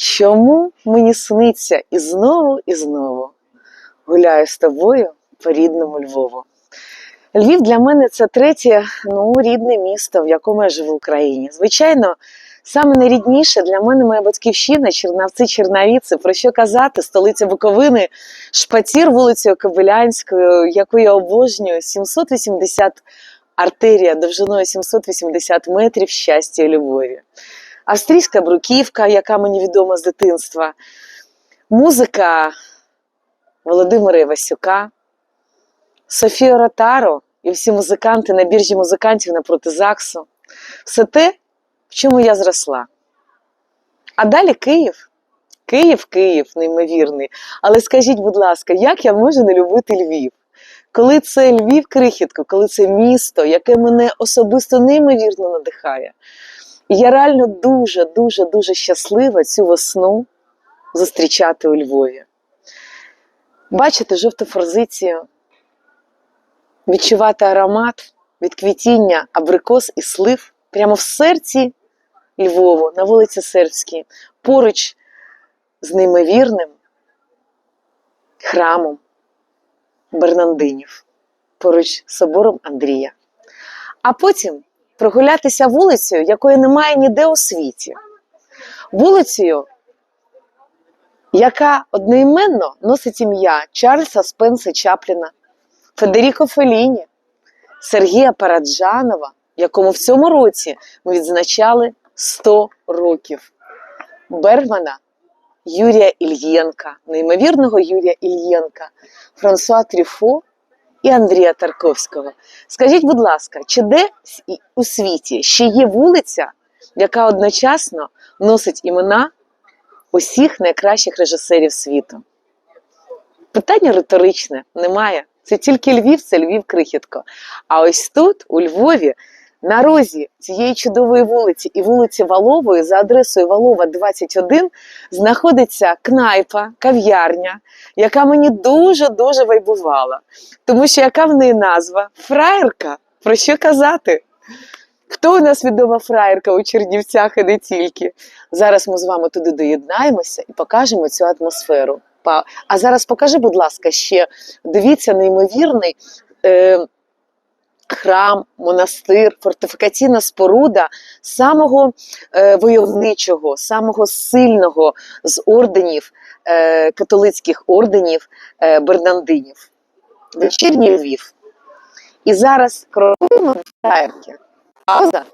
Чому мені сниться і знову, і знову гуляю з тобою по рідному Львову? Львів для мене це третє ну, рідне місто, в якому я живу в Україні. Звичайно, саме найрідніше для мене моя батьківщина, Чернавці, Чернавіці, про що казати, столиця Буковини, шпатір вулицею Кобилянською, яку я обожнюю, 780 артерія довжиною 780 метрів щастя і любові. Австрійська бруківка, яка мені відома з дитинства, музика Володимира Івасюка, Софія Ротаро і всі музиканти на біржі музикантів напроти ЗАГСу. Все те, в чому я зросла. А далі Київ. Київ, Київ, неймовірний. Але скажіть, будь ласка, як я можу не любити Львів? Коли це Львів крихітко, коли це місто, яке мене особисто неймовірно надихає. І я реально дуже, дуже, дуже щаслива цю весну зустрічати у Львові. Бачити жовту форзицію, відчувати аромат від квітіння абрикос і слив прямо в серці Львову, на вулиці Сербській, поруч з неймовірним храмом Бернандинів, поруч з собором Андрія. А потім прогулятися вулицею, якої немає ніде у світі. Вулицею, яка одноіменно носить ім'я Чарльза Спенса Чапліна, Федеріко Феліні, Сергія Параджанова, якому в цьому році ми відзначали 100 років, Бергмана, Юрія Ільєнка, неймовірного Юрія Ільєнка, Франсуа Трюфо і Андрія Тарковського. Скажіть, будь ласка, чи де у світі ще є вулиця, яка одночасно носить імена усіх найкращих режисерів світу? Питання риторичне, немає. Це тільки Львів, це Львів крихітко. А ось тут, у Львові, на розі цієї чудової вулиці і вулиці Валової за адресою Валова 21 знаходиться кнайпа, кав'ярня, яка мені дуже-дуже вайбувала. Тому що яка в неї назва? Фраєрка. Про що казати? Хто у нас відома фраєрка у Чернівцях і не тільки? Зараз ми з вами туди доєднаємося і покажемо цю атмосферу. А зараз покажи, будь ласка, ще дивіться неймовірний. Е- Храм, монастир, фортифікаційна споруда самого е, войовничого, самого сильного з орденів, е, католицьких орденів е, Бернандинів. Вечірній Львів. І зараз Фраєрки. Пауза.